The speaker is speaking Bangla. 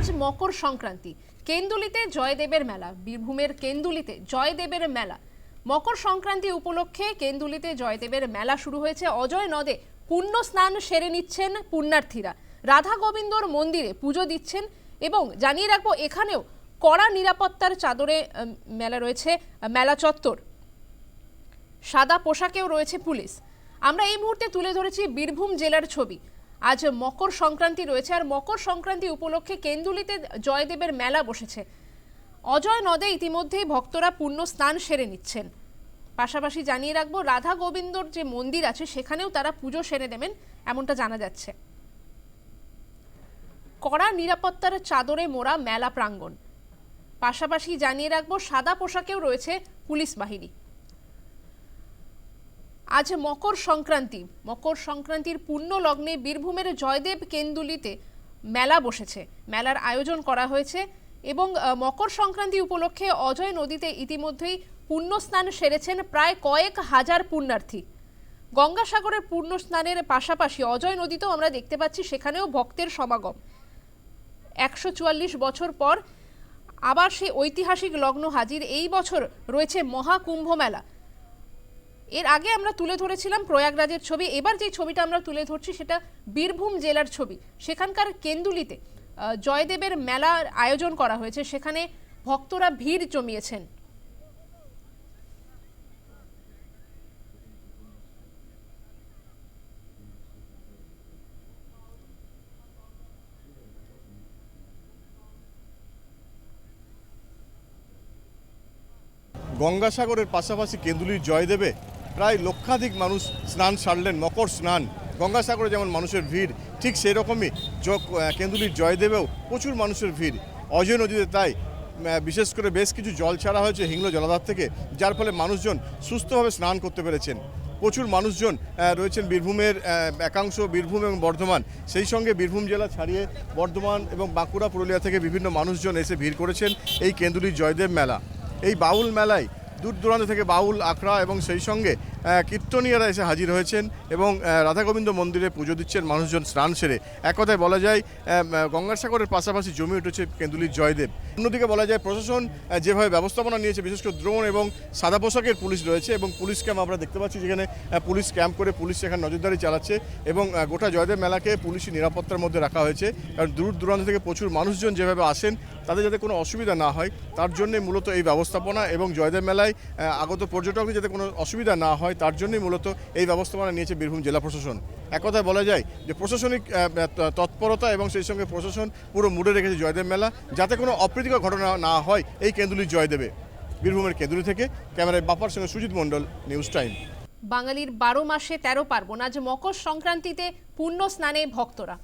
আজ মকর সংক্রান্তি। কেন্দুলিতে জয়দেবের মেলা, বীরভূমের কেন্দুলিতে জয়দেবের মেলা। মকর সংক্রান্তি উপলক্ষে কেন্দুলিতে জয়দেবের মেলা শুরু হয়েছে। অজয় নদে পুণ্য স্নান সেরে নিচ্ছেন পুণ্যার্থীরা। রাধা গোবিন্দর মন্দিরে পুজো দিচ্ছেন এবং জানিয়ে রাখব, এখানেও কড়া নিরাপত্তার চাদরে মেলা রয়েছে, মেলা চত্বর। সাদা পোশাকেও রয়েছে পুলিশ। আমরা এই মুহূর্তে তুলে ধরেছি বীরভূম জেলার ছবি। আজ মকর সংক্রান্তি রয়েছে আর মকর সংক্রান্তি উপলক্ষে কেন্দুলিতে জয়দেবের মেলা বসেছে। অজয় নদে ইতিমধ্যেই ভক্তরা পূর্ণ স্নান সেরে নিচ্ছেন। পাশাপাশি জানিয়ে রাখব, রাধা গোবিন্দর যে মন্দির আছে, সেখানেও তারা পুজো সেরে নেবেন এমনটা জানা যাচ্ছে। কড়া নিরাপত্তার চাদরে মোড়া মেলা প্রাঙ্গণ। পাশাপাশি জানিয়ে রাখব, সাদা পোশাকেও রয়েছে পুলিশ বাহিনী। আজ মকর সংক্রান্তি। মকর সংক্রান্তির পূর্ণ লগ্নে বীরভূমের জয়দেব কেন্দুলিতে মেলা বসেছে। মেলার আয়োজন করা হয়েছে এবং মকর সংক্রান্তি উপলক্ষে অজয় নদীতে ইতিমধ্যেই পুণ্য স্নান সেরেছেন প্রায় কয়েক হাজার পুণ্যার্থী। গঙ্গাসাগরের পূর্ণ স্নানের পাশাপাশি অজয় নদীতেও আমরা দেখতে পাচ্ছি সেখানেও ভক্তের সমাগম। একশো চুয়াল্লিশ বছর পর আবার সেই ঐতিহাসিক লগ্ন হাজির। এই বছর রয়েছে মহাকুম্ভ মেলা। এর আগে আমরা তুলে ধরেছিলাম প্রয়াগরাজের ছবি। এবার যে ছবিটা আমরা তুলে ধরছি সেটা বীরভূম জেলার ছবি। সেখানকার কেন্দুলিতে জয়দেবের মেলার আয়োজন করা হয়েছে। সেখানে ভক্তরা ভিড় জমিয়েছেন। গঙ্গাসাগরের পাশাপাশি কেন্দুলির জয়দেবে প্রায় লক্ষাধিক মানুষ স্নান সারলেন, মকর স্নান। গঙ্গাসাগরে যেমন মানুষের ভিড়, ঠিক সেই রকমই জ- কেন্দুলির জয়দেবেও প্রচুর মানুষের ভিড়। অজয় নদীতে তাই বিশেষ করে বেশ কিছু জল ছাড়া হয়েছে হিংল জলাধার থেকে, যার ফলে মানুষজন সুস্থভাবে স্নান করতে পেরেছেন। প্রচুর মানুষজন রয়েছেন বীরভূমের একাংশ বীরভূম এবং বর্ধমান। সেই সঙ্গে বীরভূম জেলা ছাড়িয়ে বর্ধমান এবং বাঁকুড়া, পুরুলিয়া থেকে বিভিন্ন মানুষজন এসে ভিড় করেছেন এই কেন্দুলির জয়দেব মেলা। এই বাউল মেলায় দূর দূরান্ত থেকে বাউল, আখড়া এবং সেই সঙ্গে কীর্তনীয়রা এসে হাজির হয়েছেন এবং রাধাগোবিন্দ মন্দিরে পুজো দিচ্ছেন, মানুষজন স্নান সেরে। এক কথায় বলা যায় গঙ্গাসাগরের পাশাপাশি জমি উঠেছে কেন্দুলির জয়দেব। অন্যদিকে বলা যায়, প্রশাসন যেভাবে ব্যবস্থাপনা নিয়েছে, বিশেষ করে দ্রোণ এবং সাদা পোশাকের পুলিশ রয়েছে এবং পুলিশ ক্যাম্প আমরা দেখতে পাচ্ছি যেখানে পুলিশ ক্যাম্প করে পুলিশ সেখানে নজরদারি চালাচ্ছে এবং গোটা জয়দেব মেলাকে পুলিশি নিরাপত্তার মধ্যে রাখা হয়েছে। কারণ দূর দূরান্ত থেকে প্রচুর মানুষজন যেভাবে আসেন তাদের যাতে কোনো অসুবিধা না হয়, তার জন্যে মূলত এই ব্যবস্থাপনা এবং জয়দেব মেলায় আগত পর্যটকদের যাতে কোনো অসুবিধা না হয়, তার জন্যই মূলত এই ব্যবস্থাপনা নিয়েছে বীরভূম জেলা প্রশাসন। এক কথায় বলা যায় যে প্রশাসনিক তৎপরতা এবং সেই সঙ্গে প্রশাসন পুরো মুড়ে রেখেছে জয়দেব মেলা, যাতে কোনো অপ্রীতিকর ঘটনা না হয় এই কেন্দুলির জয়দেবে। বীরভূমের কেন্দুলি থেকে ক্যামেরায় বাপার সঙ্গে সুজিত মণ্ডল, নিউজ টাইম। বাঙালির বারো মাসে তেরো পার্বণ, আজ মকর সংক্রান্তিতে পূর্ণ স্নানে ভক্তরা।